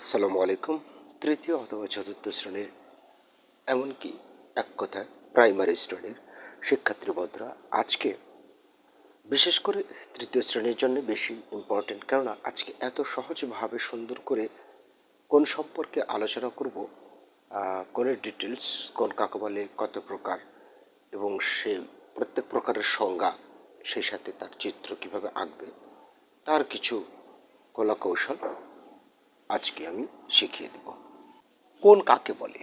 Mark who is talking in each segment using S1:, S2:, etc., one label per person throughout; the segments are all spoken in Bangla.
S1: আসসালামু আলাইকুম। তৃতীয় অথবা চতুর্থ শ্রেণির এমনকি এক কথায় প্রাইমারি শ্রেণির শিক্ষার্থী বন্ধুরা, আজকে বিশেষ করে তৃতীয় শ্রেণির জন্য বেশি ইম্পর্টেন্ট কেননা আজকে এত সহজভাবে সুন্দর করে কোন সম্পর্কে আলোচনা করব কোনের ডিটেলস কোন কাকে বলে কত প্রকার এবং সে প্রত্যেক প্রকারের সংজ্ঞা, সেই সাথে তার চিত্র কীভাবে আঁকবে, তার কিছু কলা কৌশল আজকে আমি শিখিয়ে দেব। কোন কাকে বলে?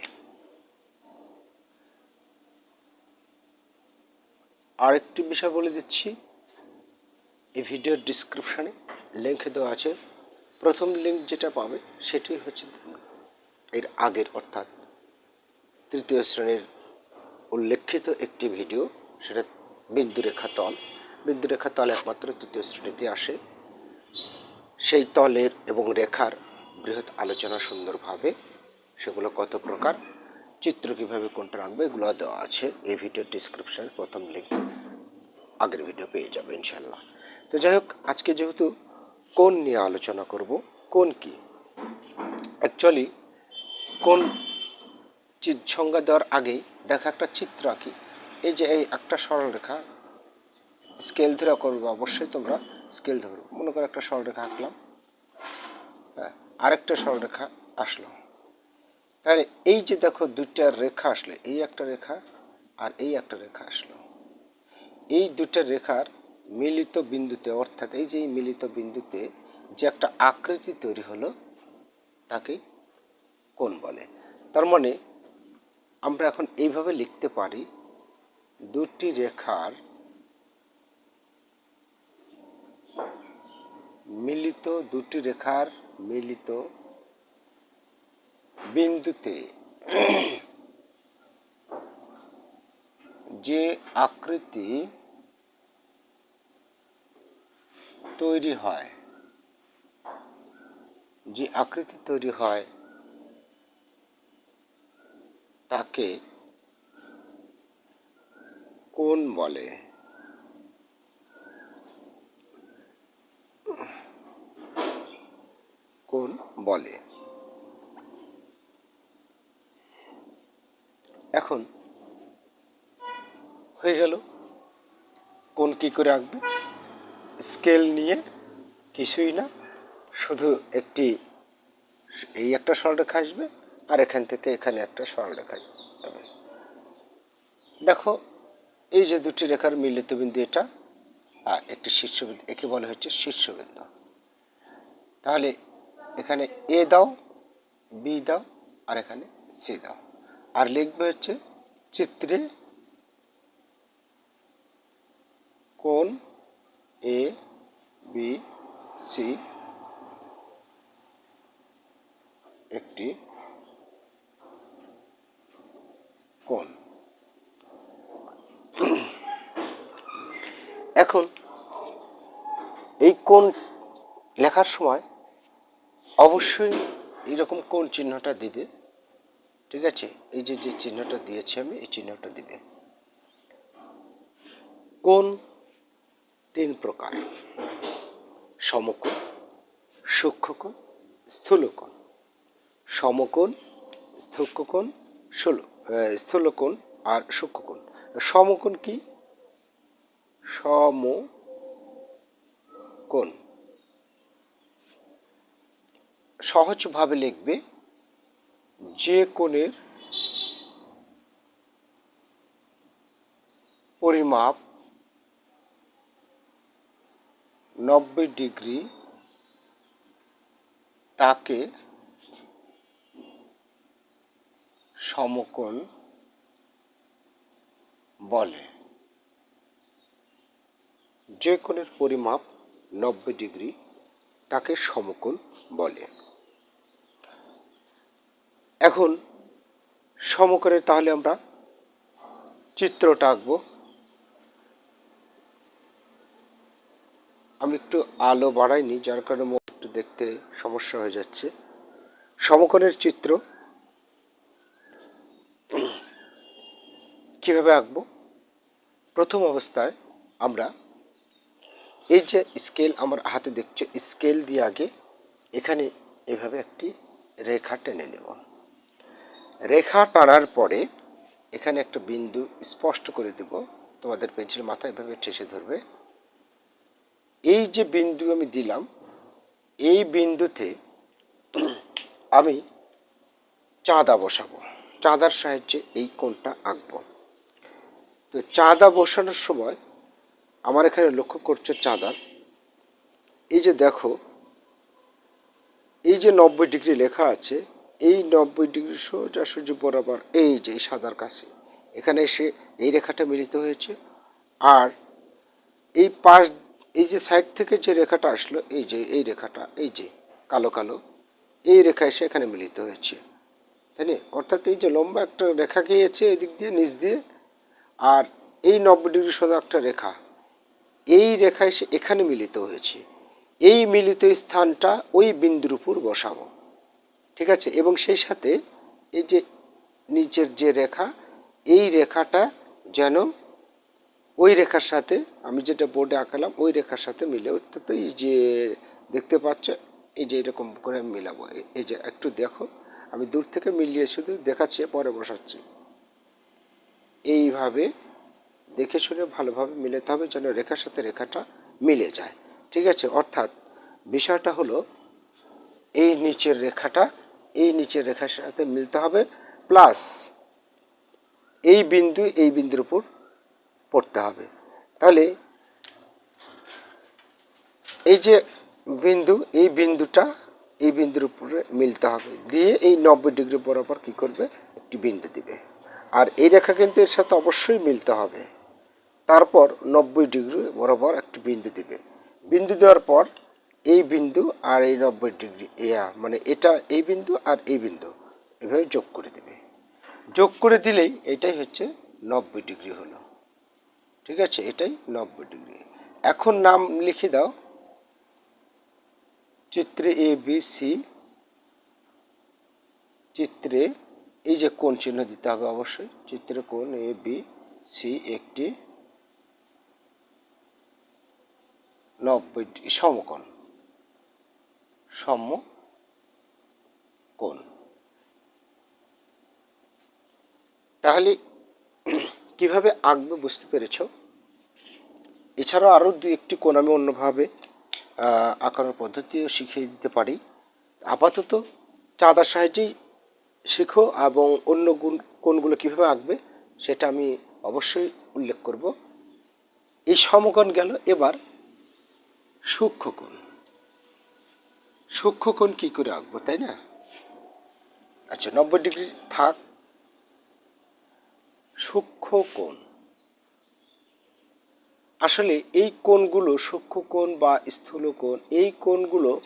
S1: আরেকটি বিষয় বলে দিচ্ছি। এই ভিডিওর ডিসক্রিপশানে লিঙ্ক দেওয়া আছে। প্রথম লিঙ্ক যেটা পাবে সেটি হচ্ছে এর আগের অর্থাৎ তৃতীয় শ্রেণির উল্লেখিত একটি ভিডিও। সেটা বিন্দুরেখা তল। বিন্দুরেখা তল একমাত্র তৃতীয় শ্রেণীতে আসে। সেই তলের এবং রেখার বৃহৎ আলোচনা সুন্দরভাবে সেগুলো কত প্রকার, চিত্র কীভাবে কোনটা রাখবে এগুলো দেওয়া আছে। এই ভিডিওর ডিসক্রিপশানে প্রথম লিঙ্ক আগের ভিডিও পেয়ে যাবে ইনশাল্লাহ তো যাই হোক, আজকে যেহেতু কোন নিয়ে আলোচনা করব, কোন কি? অ্যাকচুয়ালি কোন সংজ্ঞা দেওয়ার আগেই দেখা একটা চিত্র আঁকি। এই যে এই একটা সরলরেখা স্কেল ধরে করবে, অবশ্যই তোমরা স্কেল ধরো মনে করো একটা সরলরেখা আঁকলাম। হ্যাঁ। আরেকটা সরলরেখা আসলো। তাহলে এই যে দেখো দুইটা রেখা আসলে, এই একটা রেখা আর এই একটা রেখা আসলো। এই দুইটা রেখার মিলিত বিন্দুতে, অর্থাৎ এই যে এই মিলিত বিন্দুতে যে একটা আকৃতি তৈরি হলো, তাকে কোন বলে। তার মানে আমরা এখন এইভাবে লিখতে পারি দুটি রেখার মিলিত দুটি রেখার মিলিত বিন্দুতে যে আকৃতি তৈরি হয় যে আকৃতি তৈরি হয় তাকে কোন বলে। কোন বলে, এখন হয়ে গেল। কোন কি করে আঁকবে? স্কেল নিয়ে কিছুই না। শুধু একটি, এই একটা সরলরেখা আসবে আর এখান থেকে এখানে একটা সরলরেখা যাবে দেখো, এই যে দুটি রেখার মিলিত বিন্দু এটা আর একটি শীর্ষবিন্দু, একে বলা হচ্ছে শীর্ষবিন্দু। তাহলে এখানে এ দাও বি দাও, আর এখানে সি দাও। আর লিখবে হচ্ছে চিত্রে কোন এ বি সি একটি কোন এখন এই কোন লেখার সময় অবশ্যই এইরকম কোন চিহ্নটা দিবে? ঠিক আছে? এই যে যে চিহ্নটা দিয়েছি আমি, এই চিহ্নটা দিবে। কোন তিন প্রকার? সমকোণ, সূক্ষ্মকোণ, স্থূলকোণ। সমকোণ স্থূক্ষকোণ ষোলো স্থূলকোণ আর সূক্ষ্মকোণ। সমকোণ কি? সমকোণ। সহজভাবে লিখবে যে কোণের পরিমাপ নব্বই ডিগ্রি তাকে সমকোণ বলে। যে কোণের পরিমাপ নব্বই ডিগ্রি তাকে সমকোণ বলে। এখন সমকোণে তাহলে আমরা চিত্রটা আঁকবো। আমি একটু আলো বাড়াইনি যার কারণে মুখ একটু দেখতে সমস্যা হয়ে যাচ্ছে। সমকোণের চিত্র কীভাবে আঁকবো? প্রথম অবস্থায় আমরা এই যে স্কেল আমার হাতে দেখছ, স্কেল দিয়ে আগে এখানে এভাবে একটি রেখা টেনে নেব। রেখা টানার পরে এখানে একটা বিন্দু স্পষ্ট করে দেব। তোমাদের পেন্সিল মাথা এভাবে ঠেসে ধরবে। এই যে বিন্দু আমি দিলাম, এই বিন্দুতে আমি চাঁদা বসাবো। চাঁদার সাহায্যে এই কোণটা আঁকবো। তো চাঁদা বসানোর সময় আমার এখানে লক্ষ্য করছ চাঁদার এই যে দেখো, এই যে নব্বই ডিগ্রি লেখা আছে এই নব্বই ডিগ্রি সোজাসুজি বরাবর, এই যে সাদার কাছে। এখানে এসে এই রেখাটা মিলিত হয়েছে। আর এই পাশ, এই যে সাইড থেকে যে রেখাটা আসলো, এই যে, এই রেখাটা, এই যে, কালো কালো, এই রেখা এসে এখানে মিলিত হয়েছে। তাই না? অর্থাৎ এই যে লম্বা একটা রেখা গিয়েছে এদিক দিয়ে, নিচ দিয়ে, আর এই নব্বই ডিগ্রি সোজা একটা রেখা, এই রেখা এসে এখানে মিলিত হয়েছে। এই মিলিত স্থানটা ওই বিন্দুর উপর বসাবো। ঠিক আছে? এবং সেই সাথে এই যে নিচের যে রেখা, এই রেখাটা যেন ওই রেখার সাথে, আমি যেটা বোর্ডে আঁকালাম, ওই রেখার সাথে মিলে অর্থাৎ এই যে দেখতে পাচ্ছ, এই যে এরকম করে আমি মিলাবো। এই- যে একটু দেখো। আমি দূর থেকে মিলিয়ে শুধু দেখাচ্ছি, পরে বসাচ্ছি। এইভাবে দেখে শুনে ভালোভাবে মিলাতে হবে যেন রেখার সাথে রেখাটা মিলে যায়। ঠিক আছে? অর্থাৎ বিষয়টা হলো, এই নিচের রেখাটা এই নিচের রেখার সাথে মিলতে হবে প্লাস এই বিন্দু এই বিন্দুর উপর পড়তে হবে। তাহলে এই যে বিন্দু, এই বিন্দুটা এই বিন্দুর উপরে মিলতে হবে। দিয়ে এই নব্বই ডিগ্রি বরাবর কি করবে? একটি বিন্দু দিবে। আর এই রেখা কিন্তু এর সাথে অবশ্যই মিলতে হবে। তারপর নব্বই ডিগ্রি বরাবর একটি বিন্দু দিবে। বিন্দু দেওয়ার পর এই বিন্দু আর এই নব্বই ডিগ্রি এয়া মানে এটা এই বিন্দু আর এই বিন্দু, এভাবে যোগ করে দেবে। যোগ করে দিলেই এটাই হচ্ছে নব্বই ডিগ্রি হলো। ঠিক আছে? এটাই নব্বই ডিগ্রি। এখন নাম লিখে দাও। চিত্রে এ, বি, সি। চিত্রে এই যে কোন চিহ্ন দিতে হবে অবশ্যই। চিত্রে কোন এ, বি, সি একটি নব্বই সমকোণ। সম কোণ। তাহলে কীভাবে আঁকবে বুঝতে পেরেছ? এছাড়াও আরও দু একটি কোণ আমি অন্যভাবে আঁকানোর পদ্ধতিও শিখিয়ে দিতে পারি। আপাতত চাঁদার সাহায্যেই শেখো এবং অন্য গুণ, কোণগুলো কীভাবে আঁকবে সেটা আমি অবশ্যই উল্লেখ করব। এই সমকোণ গেল এবার সূক্ষ্মকোণ সূক্ষ্মকোণ কী করে আঁকবো, তাই না? আচ্ছা নব্বই ডিগ্রি থাক। সূক্ষ্ম কোণ আসলে এই কোণগুলো সূক্ষ্ম কোণ বা স্থূল কোণ এই কোণগুলো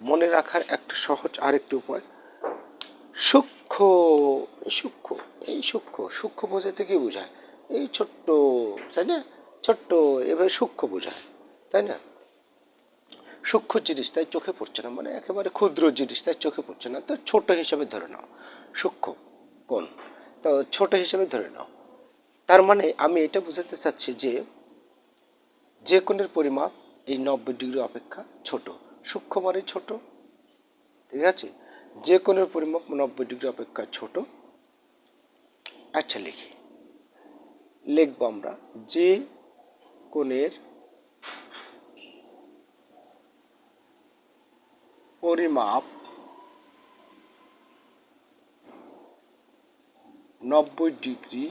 S1: মনে রাখার একটা সহজ আরেকটি উপায়। সূক্ষ্ম সূক্ষ্ম, এই সূক্ষ্ম সূক্ষ্ম বোঝাতে কি বোঝায়? এই ছোট্ট, তাই না? ছোট্ট, এভাবে সূক্ষ্ম বোঝায়, তাই না? সূক্ষ্ম জিনিস তাই চোখে পড়ছে না মানে একেবারে ক্ষুদ্র জিনিস তাই চোখে পড়ছে না। তো ছোট হিসাবে ধরে নাও, সূক্ষ্ম কোন তো ছোট হিসাবে ধরে নাও। তার মানে আমি এটা বোঝাতে চাচ্ছি যে যে কোণের পরিমাপ এই নব্বই ডিগ্রি অপেক্ষা ছোট, সূক্ষ্ম মানে ছোট, ঠিক আছে? যে কোণের পরিমাপ নব্বই ডিগ্রি অপেক্ষা ছোট আচ্ছা লিখি, লিখব আমরা যে কোণের পরিমাপ নব্বই ডিগ্রি।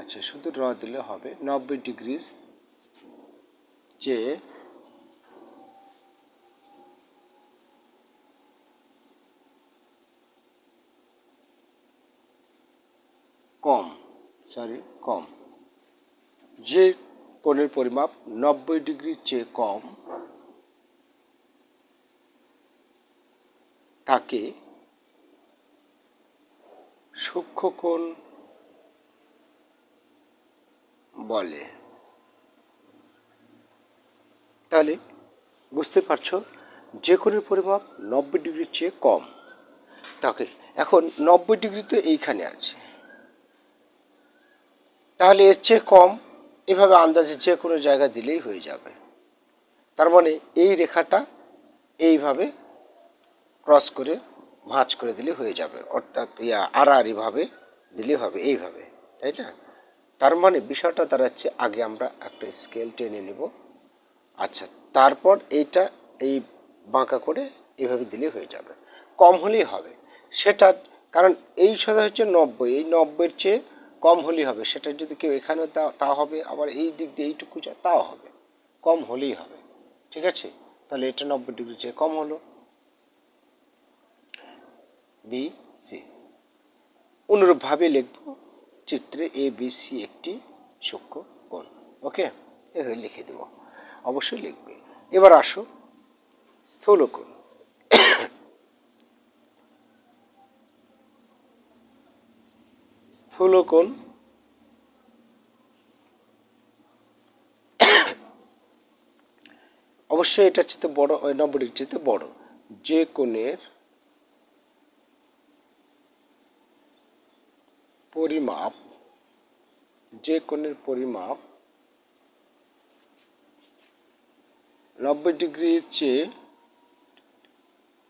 S1: আচ্ছা শুধু র দিলে হবে। নব্বই ডিগ্রির চেয়ে কম সরি কম। যে কোণের পরিমাপ নব্বই ডিগ্রির চেয়ে কম তাকে সূক্ষ্মকোণ বলে। তাহলে বুঝতে পারছ, যে কোণের পরিমাপ নব্বই ডিগ্রির চেয়ে কম। তাকে এখন নব্বই ডিগ্রি তো এইখানে আছে। তাহলে এর চেয়ে কম এভাবে আন্দাজে যে কোনো জায়গা দিলেই হয়ে যাবে। তার মানে এই রেখাটা এইভাবে ক্রস করে ভাঁজ করে দিলে হয়ে যাবে। অর্থাৎ ইয়া আড়াআড়িভাবে দিলে হবে, এইভাবে, তাই না? তার মানে বিষয়টা দাঁড়াচ্ছে, আগে আমরা একটা স্কেল টেনে নেব। আচ্ছা তারপর এইটা এই বাঁকা করে এইভাবে দিলে হয়ে যাবে। কম হলেই হবে। সেটা, কারণ এই সোজা হচ্ছে নব্বই, এই নব্বইয়ের চেয়ে কম হলেই হবে। সেটা যদি কেউ এখানে তা তা হবে, আবার এই দিক দিয়ে এইটুকু যায় তাও হবে। কম হলেই হবে। ঠিক আছে? তাহলে এটা নব্বই ডিগ্রি চেয়ে কম হলো। বি সি অনুরূপভাবে লিখব চিত্রে এ বি সি একটি সূক্ষ্ম কোণ। ওকে? এভাবে লিখে দেব। অবশ্যই লিখবে। এবার আসো স্থূলকোণ। স্থূলকোণ। অবশ্যই এটা চেয়ে বড় নব্বই ডিগ্রি চেয়ে বড়। যে কোণের পরিমাপ, যে কোণের পরিমাপ নব্বই ডিগ্রির চেয়ে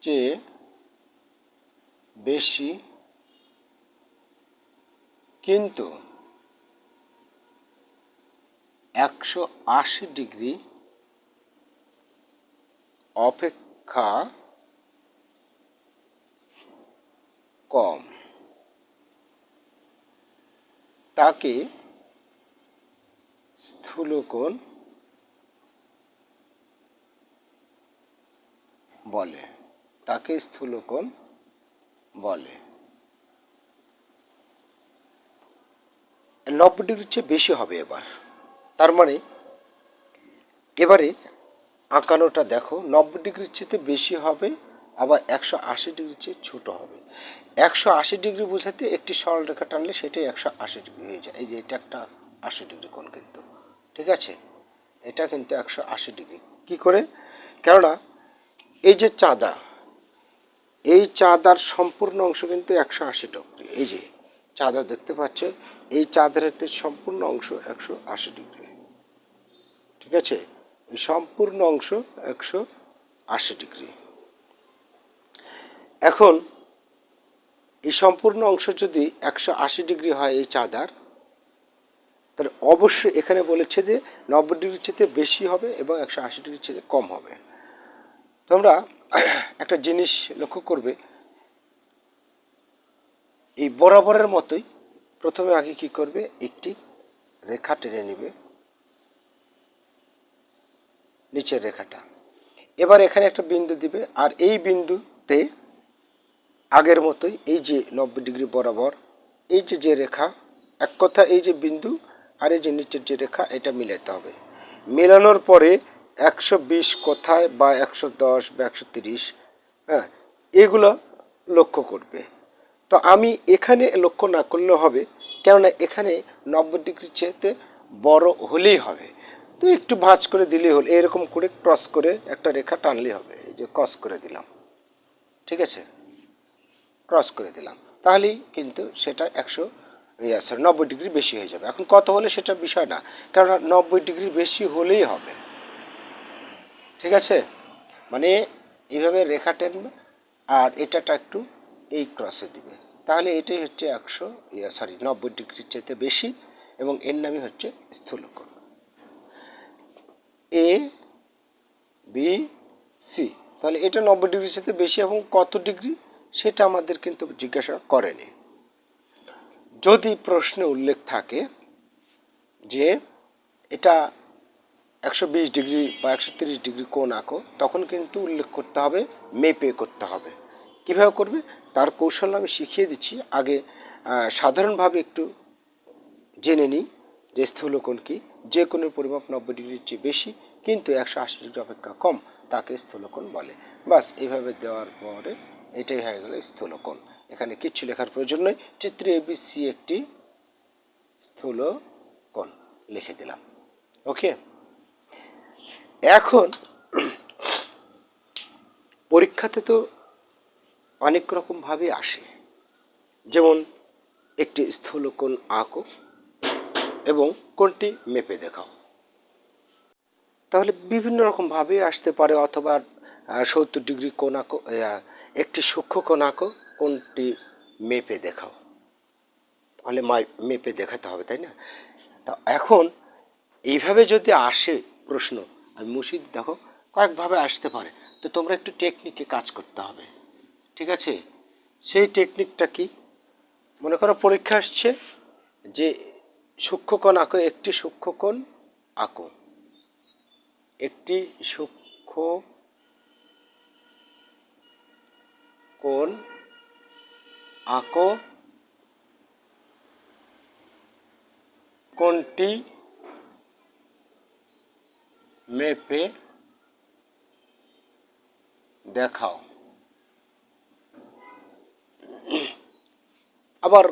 S1: চেয়ে বেশি কিন্তু একশো আশি ডিগ্রি অপেক্ষা কম। তাকে স্থূলকোণ বলে। তাকে স্থূলকোণ বলে। নব্বই ডিগ্রির চেয়ে বেশি হবে এবার। তার মানে এবারে আঁকানোটা দেখো নব্বই ডিগ্রির চেয়ে বেশি হবে, আবার একশো আশি ডিগ্রির চেয়ে ছোটো হবে। একশো আশি ডিগ্রি বোঝাতে একটি সরল রেখা টানলে সেটাই একশো আশি ডিগ্রি হয়ে যায়। এই যে এটা একটা আশি ডিগ্রি কোণ কিন্তু, ঠিক আছে? এটা কিন্তু একশো আশি ডিগ্রি। কী করে? কেননা, এই যে চাঁদা, এই চাঁদার সম্পূর্ণ অংশ কিন্তু একশো আশি ডিগ্রি। এই যে চাঁদা দেখতে পাচ্ছ এই চাঁদের হাতে সম্পূর্ণ অংশ একশো আশি ডিগ্রি। ঠিক আছে? এই সম্পূর্ণ অংশ একশো আশি ডিগ্রি। এখন এই সম্পূর্ণ অংশ যদি একশো আশি ডিগ্রি হয় এই চাঁদার তাহলে অবশ্যই এখানে বলেছে যে নব্বই ডিগ্রির চেয়ে বেশি হবে এবং একশো আশি ডিগ্রির চেয়ে কম হবে। তোমরা একটা জিনিস লক্ষ্য করবে, এই বরাবরের মতোই প্রথমে আগে কি করবে? একটি রেখা টেনে নেবে। নিচের রেখাটা। এবার এখানে একটা বিন্দু দিবে। আর এই বিন্দুতে আগের মতোই এই যে নব্বই ডিগ্রি বরাবর, এই যে যে রেখা, এক কথা এই যে বিন্দু আর এই যে নিচের যে রেখা, এটা মিলাতে হবে। মেলানোর পরে একশো বিশ কোথায় বা একশো দশ বা একশো তিরিশ হ্যাঁ এগুলো লক্ষ্য করবে। তো আমি এখানে লক্ষ্য না করলেও হবে কেননা এখানে নব্বই ডিগ্রি চেয়েতে বড় হলেই হবে। তো একটু ভাঁজ করে দিলেই হল, এরকম করে ক্রস করে একটা রেখা টানলেই হবে। এই যে ক্রস করে দিলাম। ঠিক আছে? ক্রস করে দিলাম। তাহলেই কিন্তু সেটা একশো সরি নব্বই ডিগ্রি বেশি হয়ে যাবে। এখন কত হলে সেটা বিষয় না কারণ নব্বই ডিগ্রি বেশি হলেই হবে। ঠিক আছে? মানে এইভাবে রেখা টেনবে আর এটাটা একটু এই ক্রসে দিবে। তাহলে এটাই হচ্ছে একশো সরি নব্বই ডিগ্রির চেয়ে বেশি এবং এর নামই হচ্ছে স্থূলকোণ। এ বি সি তাহলে এটা নব্বই ডিগ্রির সাথে বেশি এবং কত ডিগ্রি? সেটা আমাদের কিন্তু জিজ্ঞাসা করেনি। যদি প্রশ্নে উল্লেখ থাকে যে এটা একশো বিশ ডিগ্রি বা একশো তিরিশ ডিগ্রি কোণ আঁকো, তখন কিন্তু উল্লেখ করতে হবে মেপে করতে হবে। কীভাবে করবে? তার কৌশল আমি শিখিয়ে দিচ্ছি। আগে সাধারণভাবে একটু জেনে নিই যে স্থূলকোণ কি। যে কোনো পরিমাপ নব্বই ডিগ্রির চেয়ে বেশি, কিন্তু একশো আশি ডিগ্রি অপেক্ষা কম, তাকে স্থূলকোণ বলে। বাস এইভাবে দেওয়ার পরে এটাই হয়ে গেল স্থূলকোণ। এখানে কিচ্ছু লেখার প্রয়োজন নেই। চিত্রে এবিসি একটি স্থূল কোণ লিখে দিলাম। ওকে? এখন পরীক্ষাতে তো অনেক রকমভাবে আসে। যেমন একটি স্থূলকোণ আঁকো এবং কোনটি মেপে দেখাও। তাহলে বিভিন্ন রকমভাবে আসতে পারে অথবা সত্তর ডিগ্রি কোণ আঁকো একটি সূক্ষ্ম কোণ আঁকো কোনটি মেপে দেখাও। তাহলে মেপে দেখাতে হবে, তাই না? তা এখন এইভাবে যদি আসে প্রশ্ন, আমি মুর্শিদ দেখো, কয়েকভাবে আসতে পারে। তো তোমরা একটু টেকনিকে কাজ করতে হবে। ঠিক আছে? সেই টেকনিকটা কি? মনে করো পরীক্ষা আসছে যে সূক্ষ্মকোণ আঁকো, একটি সূক্ষ্মকোণ আঁকো। একটি সূক্ষ্ম কোণ আঁকো। কোনটি মেপে দেখাও। আবার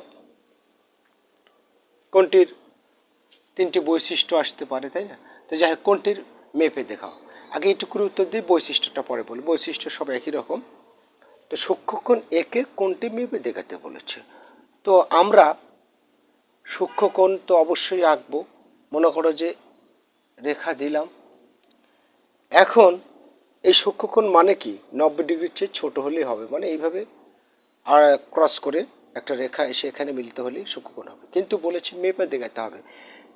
S1: কোনটির তিনটি বৈশিষ্ট্য আসতে পারে, তাই না? তো যাই হোক, কোনটির মেপে দেখাও। আগে একটু করে উত্তর দিয়ে বৈশিষ্ট্যটা পরে বলি। বৈশিষ্ট্য সব একই রকম। তো সূক্ষ্মকোণ একে কোনটি মেপে দেখাতে বলেছে? তো আমরা সূক্ষ্মকোণ তো অবশ্যই আঁকবো। মনে করো যে রেখা দিলাম। এখন এই সূক্ষ্মকোণ মানে কি? নব্বই ডিগ্রির চেয়ে ছোটো হলেই হবে। মানে এইভাবে আর ক্রস করে একটা রেখা এসে এখানে মিলিত হলেই সূক্ষ্মকোণ হবে। কিন্তু বলেছি মেপে দেখাতে হবে।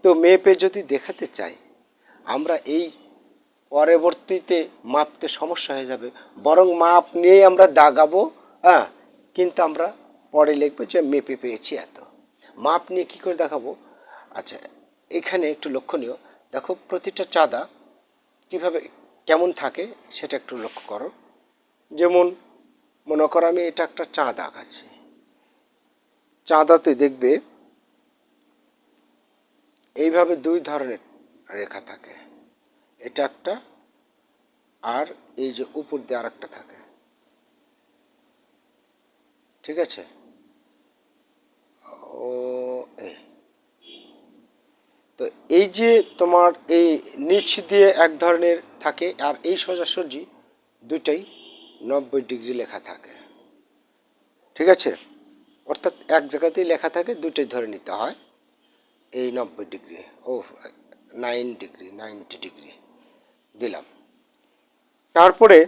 S1: তো মেপে যদি দেখাতে চাই, আমরা এই পরবর্তীতে মাপতে সমস্যা হয়ে যাবে। বরং মাপ নিয়েই আমরা দাগাবো হ্যাঁ? কিন্তু আমরা পরে লিখব যে মেপে পেয়েছি এত। মাপ নিয়ে কী করে দেখাবো? আচ্ছা এখানে একটু লক্ষণীয়। দেখো, প্রতিটা চাঁদা কীভাবে কেমন থাকে সেটা একটু লক্ষ্য করো। যেমন মনে করো আমি এটা একটা চাঁদা আঁকাচ্ছি। চাঁদাতে দেখবে, এইভাবে দুই ধরনের রেখা থাকে। এটা একটা আর এই যে উপর দিয়ে আর একটা থাকে। ঠিক আছে? ও, এই। তো এই যে তোমার এই নিচ দিয়ে এক ধরনের থাকে আর এই সোজাসুজি দুইটাই নব্বই ডিগ্রি লেখা থাকে। ঠিক আছে? অর্থাৎ এক জায়গাতেই লেখা থাকে দুটোই ধরে নিতে হয়। এই নব্বই ডিগ্রি, ও নাইন ডিগ্রি নাইনটি ডিগ্রি দিলাম। তারপরে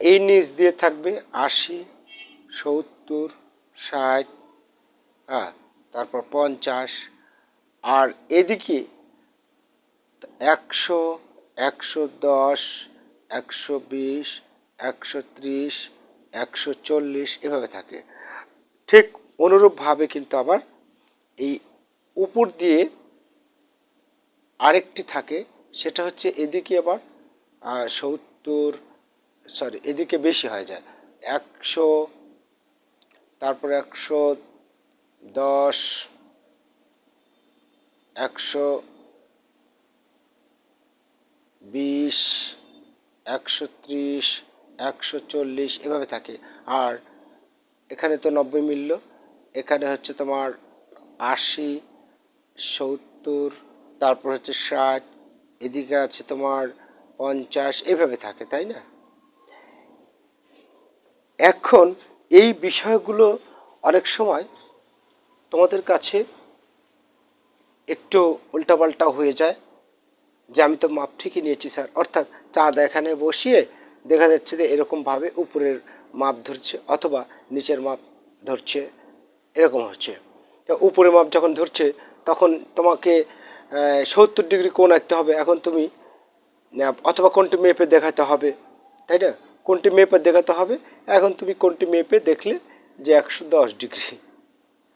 S1: এই নিচ দিয়ে থাকবে আশি, সত্তর, ষাট হ্যাঁ তারপর পঞ্চাশ, আর এদিকে একশো একশো দশ, একশো বিশ, একশো ত্রিশ, একশো চল্লিশ, এভাবে থাকে। ঠিক অনুরূপভাবে কিন্তু আবার এই উপর দিয়ে আরেকটি থাকে, সেটা হচ্ছে এদিকে আবার সত্তর সরি এদিকে বেশি হয়ে যায়। একশো, তারপর একশো দশ, একশো বিশ, একশো ত্রিশ, একশো চল্লিশ, এভাবে থাকে। আর এখানে তো নব্বই মিলল, এখানে হচ্ছে তোমার আশি, সত্তর, তারপর হচ্ছে ষাট, এদিকে আছে তোমার পঞ্চাশ, এভাবে থাকে, তাই না? এখন এই বিষয়গুলো অনেক সময় তোমাদের কাছে একটু উল্টাপাল্টা হয়ে যায়, যে আমি তো মাপ ঠিকই নিয়েছি, স্যার। অর্থাৎ চাঁদ এখানে বসিয়ে দেখা যাচ্ছে যে এরকমভাবে উপরের মাপ ধরছে অথবা নিচের মাপ ধরছে, এরকম হচ্ছে। উপরে মাপ যখন ধরছে, তখন তোমাকে সত্তর ডিগ্রি কোণ আঁকতে হবে। এখন তুমি অথবা কোনটি মেপে দেখাতে হবে। তাই না? কোনটি মেপে দেখাতে হবে। এখন তুমি কোনটি মেপে দেখলে যে একশো দশ ডিগ্রি।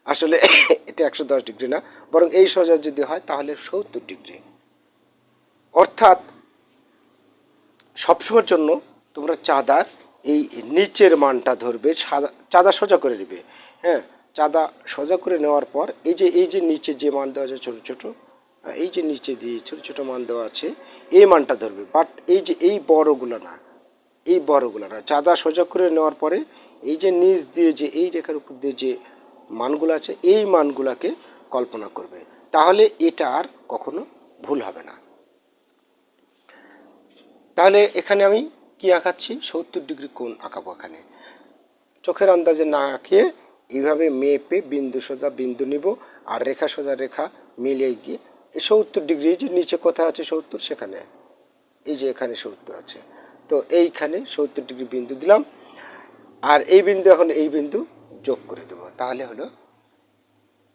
S1: আসলে এটা একশো দশ ডিগ্রি না, বরং এই সোজা যদি হয়, তাহলে সত্তর ডিগ্রি। অর্থাৎ সবসময়ের জন্য তোমরা চাঁদার এই নিচের মানটা ধরবে সাদা চাঁদা সোজা করে নেবে। হ্যাঁ চাঁদা সোজা করে নেওয়ার পর এই যে এই যে নিচে যে মান দেওয়া আছে ছোটো ছোটো আহ, এই যে নিচে দিয়ে ছোটো ছোটো মান দেওয়া আছে এই মানটা ধরবে। বাট এই যে এই বড়গুলো না এই বড়গুলো না চাঁদা সোজা করে নেওয়ার পরে এই যে নিচ দিয়ে যে এই রেখার উপর দিয়ে যে মানগুলো আছে এই মানগুলোকে কল্পনা করবে। তাহলে এটা আর কখনো ভুল হবে না। তাহলে এখানে আমি কি আঁকাচ্ছি? সত্তর ডিগ্রি কোণ আঁকাবো এখানে। চোখের আন্দাজে না আঁকিয়ে এইভাবে মেপে বিন্দু সোজা বিন্দু নিব আর রেখা সোজা রেখা মিলিয়ে গিয়ে এই সত্তর ডিগ্রি যে নিচে কোথায় আছে সত্তর? সেখানে। এই যে এখানে সত্তর আছে। তো এইখানে সত্তর ডিগ্রি বিন্দু দিলাম আর এই বিন্দু এখন এই বিন্দু যোগ করে দেবো। তাহলে হলো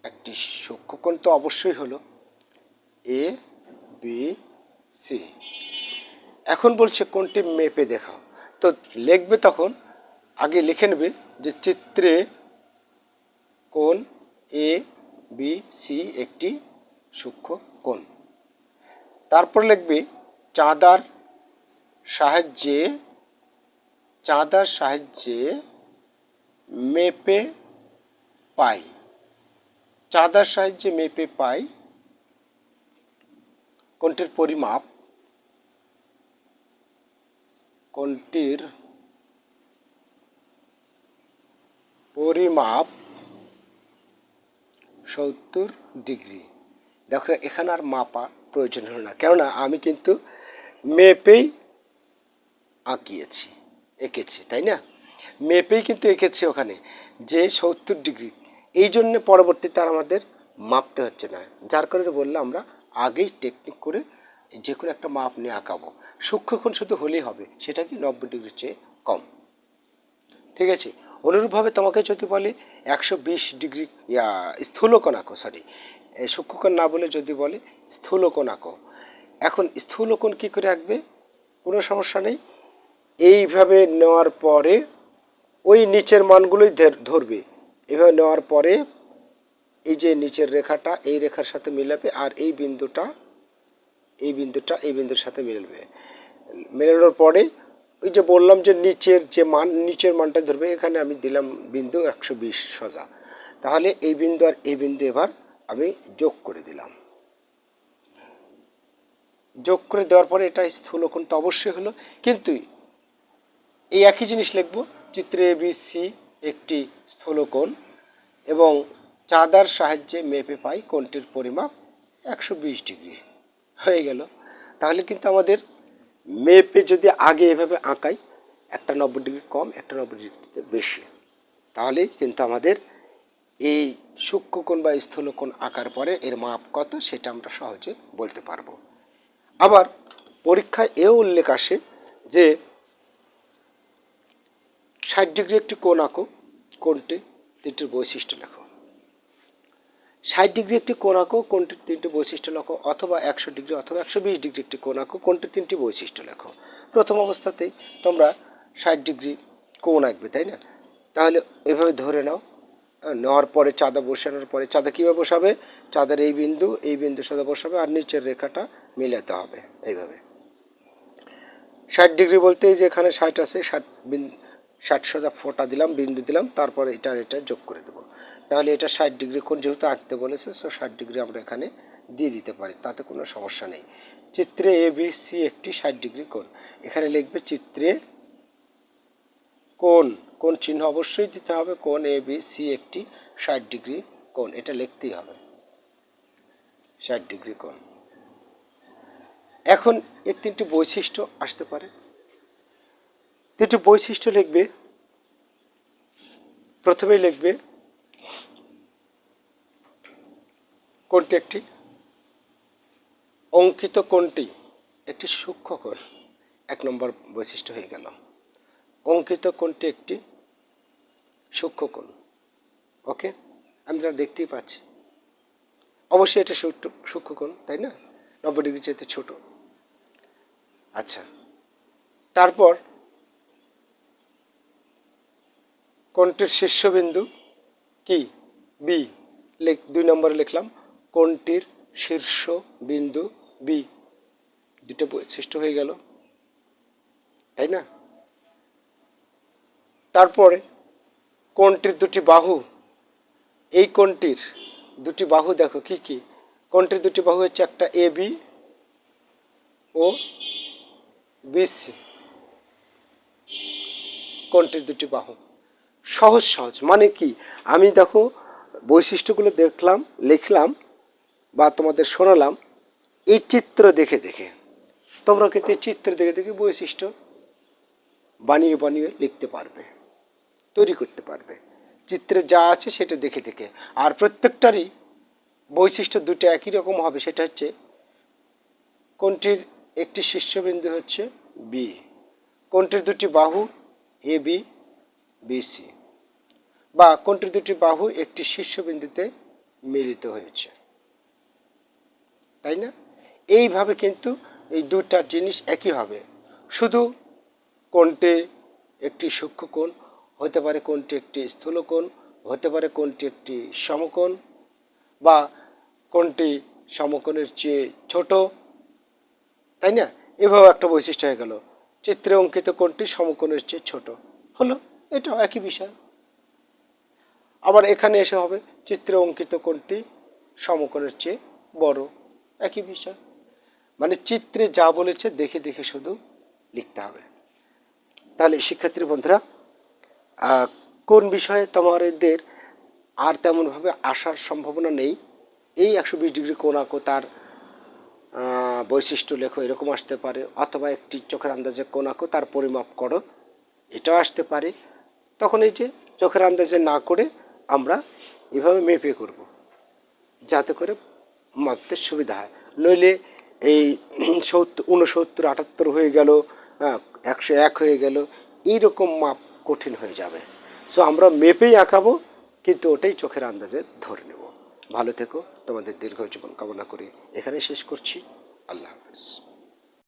S1: একটি সূক্ষ্মকোণ তো অবশ্যই হলো। A, B, C. এখন বলছে, কোনটি মেপে দেখাও? তো লিখবে তখন, আগে লিখে নেবে যে চিত্রে কোন এ বি সি একটি সূক্ষ্ম কোণ। তারপর লিখবে, চাঁদার সাহায্যে চাঁদার সাহায্যে মেপে পাই। চাঁদার সাহায্যে মেপে পাই কোনটির পরিমাপ কোনটির পরিমাপ সত্তর ডিগ্রি। দেখো, এখানে আর মাপা প্রয়োজন হলো না। কেননা, আমি কিন্তু মেপেই আঁকিয়েছি, এঁকেছি, তাই না? মেপেই কিন্তু এঁকেছি ওখানে, যে সত্তর ডিগ্রি। এই জন্য পরবর্তীতে আর আমাদের মাপতে হচ্ছে না। যার কারণে বললে আমরা আগেই টেকনিক করে যে কোনো একটা মাপ নিয়ে আঁকাবো। সূক্ষ্মক্ষণ শুধু হলেই হবে, সেটা কি নব্বই ডিগ্রির চেয়ে কম। ঠিক আছে? অনুরূপভাবে তোমাকে যদি বলে একশো বিশ ডিগ্রি স্থূলকোণ আঁকো সরি সূক্ষ্মকোণ না বলে যদি বলে স্থূলকোণ আঁকো। এখন স্থূলকোণ কী করে আঁকবে? কোনো সমস্যা নেই। এইভাবে নেওয়ার পরে ওই নিচের মানগুলোই ধর- ধরবে। এভাবে নেওয়ার পরে এই যে নিচের রেখাটা, এই রেখার সাথে মিলাবে আর এই বিন্দুটা এই বিন্দুটা এই বিন্দুর সাথে মিলবে। মেলানোর পরে ওই যে বললাম যে নিচের যে মান, নিচের মানটা ধরবে, এখানে আমি দিলাম বিন্দু একশো বিশ সজা। তাহলে এই বিন্দু আর এই বিন্দু এবার আমি যোগ করে দিলাম। যোগ করে দেওয়ার পরে এটা স্থূলকোণ তো অবশ্যই হলো, কিন্তু এই একই জিনিস লিখব, চিত্রে বি সি একটি স্থূলকোণ এবং চাঁদার সাহায্যে মেপে পাই কোণটির পরিমাপ একশো বিশ ডিগ্রি। হয়ে গেল। তাহলে কিন্তু আমাদের মেপে যদি আগে এভাবে আঁকাই, একটা নব্বই ডিগ্রি কম, একটা নব্বই ডিগ্রিতে বেশি। তাহলে কিন্তু আমাদের এই সূক্ষ্মকোণ বা স্থূলকোণ আঁকার পরে এর মাপ কত সেটা আমরা সহজে বলতে পারব। আবার পরীক্ষায় এও উল্লেখ আসে যে ষাট ডিগ্রি একটি কোণ আঁকো, কোণটি তিনটির বৈশিষ্ট্য লেখো। ষাট ডিগ্রি একটি কোণ আঁকো কোণটির তিনটি বৈশিষ্ট্য লেখো, অথবা একশো ডিগ্রি অথবা একশো বিশ ডিগ্রি একটি কোণ আঁকো কোণটির তিনটি বৈশিষ্ট্য লেখো। প্রথম অবস্থাতেই তোমরা ষাট ডিগ্রি কোণ আঁকবে, তাই না? তাহলে এভাবে ধরে নাও। নেওয়ার পরে চাঁদা বসানোর পরে চাঁদা কীভাবে বসাবে? চাঁদার এই বিন্দু এই বিন্দু সাথে বসাবে, আর নিচের রেখাটা মিলাতে হবে এইভাবে। ষাট ডিগ্রি বলতে এই যে এখানে ষাট আছে, ষাট বিন্দু ষাট সোজা ফোঁটা দিলাম, বিন্দু দিলাম, তারপরে এটা এটা যোগ করে দেবো। তাহলে এটা ষাট ডিগ্রি কোণ যেহেতু আঁকতে বলেছে সো ষাট ডিগ্রি আমরা এখানে দিয়ে দিতে পারি, তাতে কোনো সমস্যা নেই। চিত্রে এ বি সি একটি ষাট ডিগ্রি কোণ। এখানে লিখবে চিত্রে কোণ কোন চিহ্ন অবশ্যই দিতে হবে, কোণ এ বি সি একটি ষাট ডিগ্রি কোণ, এটা লিখতেই হবে। ষাট ডিগ্রি কোণ। এখন এর তিনটি বৈশিষ্ট্য আসতে পারে। তিনটি বৈশিষ্ট্য লিখবে, প্রথমেই লিখবে কোনটি একটি? অঙ্কিত কোনটি একটি সূক্ষ্ম কোণ। এক নম্বর বৈশিষ্ট্য হয়ে গেল। অঙ্কিত কোনটি একটি সূক্ষ্ম কোণ। ওকে? আমরা দেখতেই পাচ্ছি। অবশ্যই এটা সূক্ষ্ম কোণ, তাই না? নব্বই ডিগ্রি চাইতে ছোট। আচ্ছা। তারপর কোনটির শীর্ষবিন্দু কি? বি। লেখ, দুই নম্বরে লিখলাম। কোনটির শীর্ষ বিন্দু বি দুটো বৈশিষ্ট্য হয়ে গেল। তাই না? তারপরে কোনটির দুটি বাহু। এই কোনটির দুটি বাহু দেখো কি কি? কোনটির দুটি বাহু হচ্ছে একটা এ বি ও বিসি কোনটির দুটি বাহু। সহজ সহজ। মানে কি? আমি দেখো বৈশিষ্ট্যগুলো দেখলাম, লিখলাম বা তোমাদের শোনালাম, এই চিত্র দেখে দেখে। তোমরা কিন্তু চিত্র দেখে দেখে বৈশিষ্ট্য বানিয়ে বানিয়ে লিখতে পারবে, তৈরি করতে পারবে। চিত্রে যা আছে সেটা দেখে দেখে। আর প্রত্যেকটারই বৈশিষ্ট্য দুটো একই রকম হবে, সেটা হচ্ছে কোনটির একটি শীর্ষবিন্দু হচ্ছে বি কোনটির দুটি বাহু এ বি বি সি বা কোনটির দুটি বাহু একটি শীর্ষবিন্দুতে মিলিত হয়েছে। তাই না? এইভাবে কিন্তু এই দুটা জিনিস একই হবে। শুধু কোনটি একটি সূক্ষ্ম কোণ, হতে পারে কোনটি একটি স্থূল কোণ, হতে পারে কোনটি একটি সমকোণ বা কোনটি সমকোণের চেয়ে ছোট, তাই না? এভাবে একটা বৈশিষ্ট্য হয়ে গেল। চিত্রে অঙ্কিত কোনটি সমকোণের চেয়ে ছোট। হলো, এটাও একই বিষয়। আবার এখানে এসে হবে, চিত্রে অঙ্কিত কোনটি সমকোণের চেয়ে বড়। একই বিষয়। মানে চিত্রে যা বলেছে দেখে দেখে শুধু লিখতে হবে। তাহলে শিক্ষার্থী বন্ধুরা কোন বিষয়ে তোমাদের আর তেমনভাবে আসার সম্ভাবনা নেই? এই একশো বিশ ডিগ্রি কোণ আঁকো, তার বৈশিষ্ট্য লেখো, এরকম আসতে পারে। অথবা একটি চোখের আন্দাজে কোণ আঁকো, তার পরিমাপ করো, এটাও আসতে পারে। তখন এই যে চোখের আন্দাজে না করে আমরা এভাবে মেপে করব। যাতে করে মাপতে সুবিধা হয়। নইলে এই সত্তর উনসত্তর আটাত্তর হয়ে গেল একশো এক হয়ে গেল, এইরকম মাপ কঠিন হয়ে যাবে। সো আমরা মেপেই আঁকাবো, কিন্তু ওটাই চোখের আন্দাজে ধরে নেব। ভালো থেকো, তোমাদের দীর্ঘ জীবন কামনা করি এখানে শেষ করছি। আল্লাহ হাফেজ।